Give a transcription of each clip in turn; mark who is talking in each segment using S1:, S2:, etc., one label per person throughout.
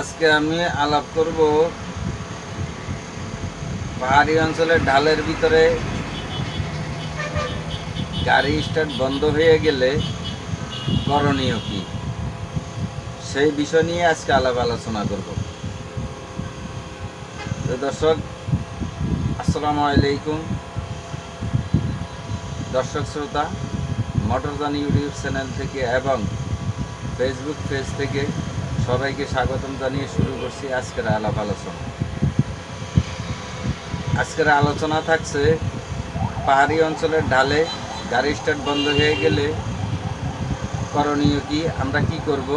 S1: আজকে আমি আলাপ করব পাহাড়ি অঞ্চলের ঢালের ভিতরে গাড়ি স্টার্ট বন্ধ হয়ে গেলে করণীয় কি? সেই বিষয় নিয়ে আজকে আলাপ আলোচনা করব। তো দর্শক, আসসালামু আলাইকুম। দর্শক শ্রোতা মোটরজান ইউটিউব চ্যানেল থেকে এবং ফেসবুক পেজ থেকে সবাইকে স্বাগতম জানিয়ে শুরু করছি আজকের আলাপ আলোচনা। আজকের আলোচনা থাকছে, পাহাড়ি অঞ্চলের ঢালে গাড়ি স্টার্ট বন্ধ হয়ে গেলে করণীয় কি, আমরা কি করব?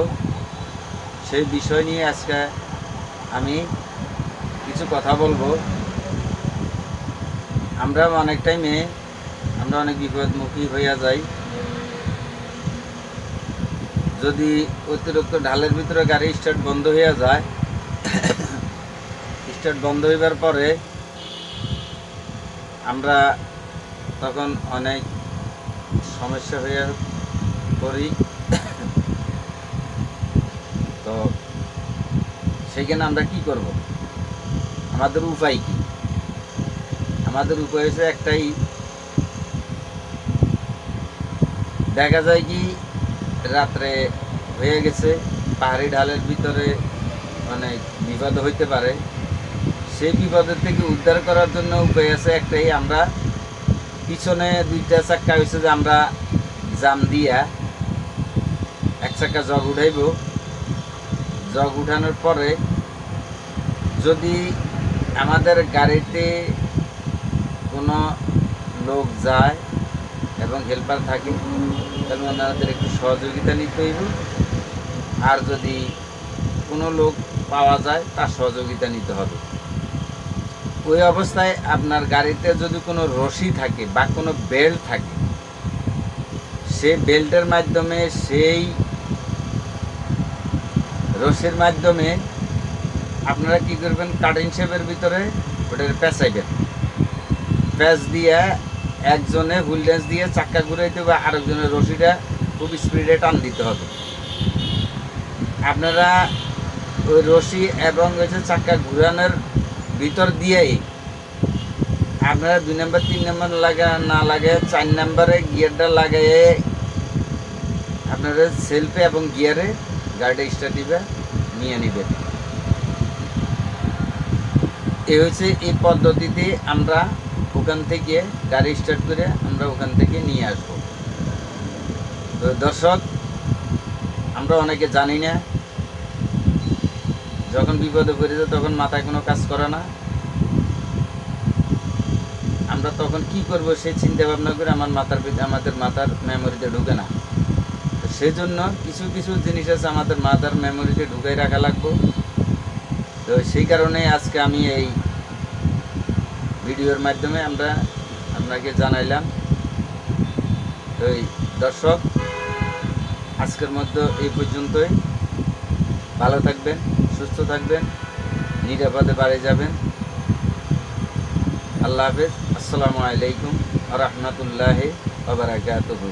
S1: সেই বিষয় নিয়ে আজকে আমি কিছু কথা বলব। আমরা অনেক টাইমে আমরা অনেক বিপদমুখী হইয়া যাই। যদি অতিরিক্ত ঢালের ভিতরে গাড়ি স্টার্ট বন্ধ হয়ে যায় স্টার্ট বন্ধ হইবার পরে আমরা তখন অনেক সমস্যা হয়ে পড়ি। তো সেখানে আমরা কি করব? আমাদের উপায় কি? আমাদের উপায় হচ্ছে একটাই। দেখা যায় কি রাত্রে হয়ে গেছে, পাহাড়ি ঢালের ভিতরে মানে বিপদ হইতে পারে। সেই বিপদের থেকে উদ্ধার করার জন্য উপায় আছে একটাই, আমরা পিছনে দুইটা চাক্কা হয়েছে যে আমরা জাম দিয়া এক চাক্কা জগ উঠাইব। জগ উঠানোর পরে যদি আমাদের গাড়িতে কোনো লোক যায় এবং হেল্পার থাকে তাহলে ওনাদের একটু সহযোগিতা নিতে হইব। আর যদি কোনো লোক পাওয়া যায়, তার সহযোগিতা নিতে হবে। ওই অবস্থায় আপনার গাড়িতে যদি কোনো রশি থাকে বা কোনো বেল্ট থাকে, সে বেল্টের মাধ্যমে, সেই রশির মাধ্যমে আপনারা কি করবেন? কাটিং শেপের ভিতরে ওটার পেঁচাইবেন। প্যাচ দিয়ে একজনে হুইল ড্যান্স দিয়ে চাক্কা ঘুরাইতে হবে আরেকজনের রশিটা খুব স্পিডে টান দিতে হবে। আপনারা ওই রশি এবং হচ্ছে চাক্কা ঘুরানোর ভিতর দিয়েই আপনারা দুই নাম্বার, তিন নাম্বার লাগা, না লাগে, চার নাম্বারে গিয়ারটা লাগাইয়ে আপনারা সেলফে এবং গিয়ারে গাড়িটা স্টার্ট দিবে, নিয়ে নেবেন এই হচ্ছে এই পদ্ধতিতে আমরা ওখান থেকে গাড়ি স্টার্ট করে আমরা ওখান থেকে নিয়ে আসব। তো দর্শক, আমরা অনেকে জানি না, যখন বিপদে পড়ে যায় তখন মাথায় কোনো কাজ করে না। আমরা তখন কি করব সেই চিন্তা ভাবনা করে আমার মাথার আমাদের মাথার মেমোরিতে ঢুকে না। তো সেই জন্য কিছু কিছু জিনিস আছে আমাদের মাথার মেমোরিতে ঢুকাই রাখা লাগবো। তো সেই কারণে আজকে আমি এই ভিডিওর মাধ্যমে আমরা আপনাকে জানাইলাম। তো এই দর্শক, আজকের মধ্যে এই পর্যন্তই। ভালো থাকবেন, সুস্থ থাকবেন, নিরাপদে বাড়ি যাবেন। আল্লাহ হাফেজ। আসসালামু আলাইকুম রহমতুল্লাহ বাবরাকাতুহু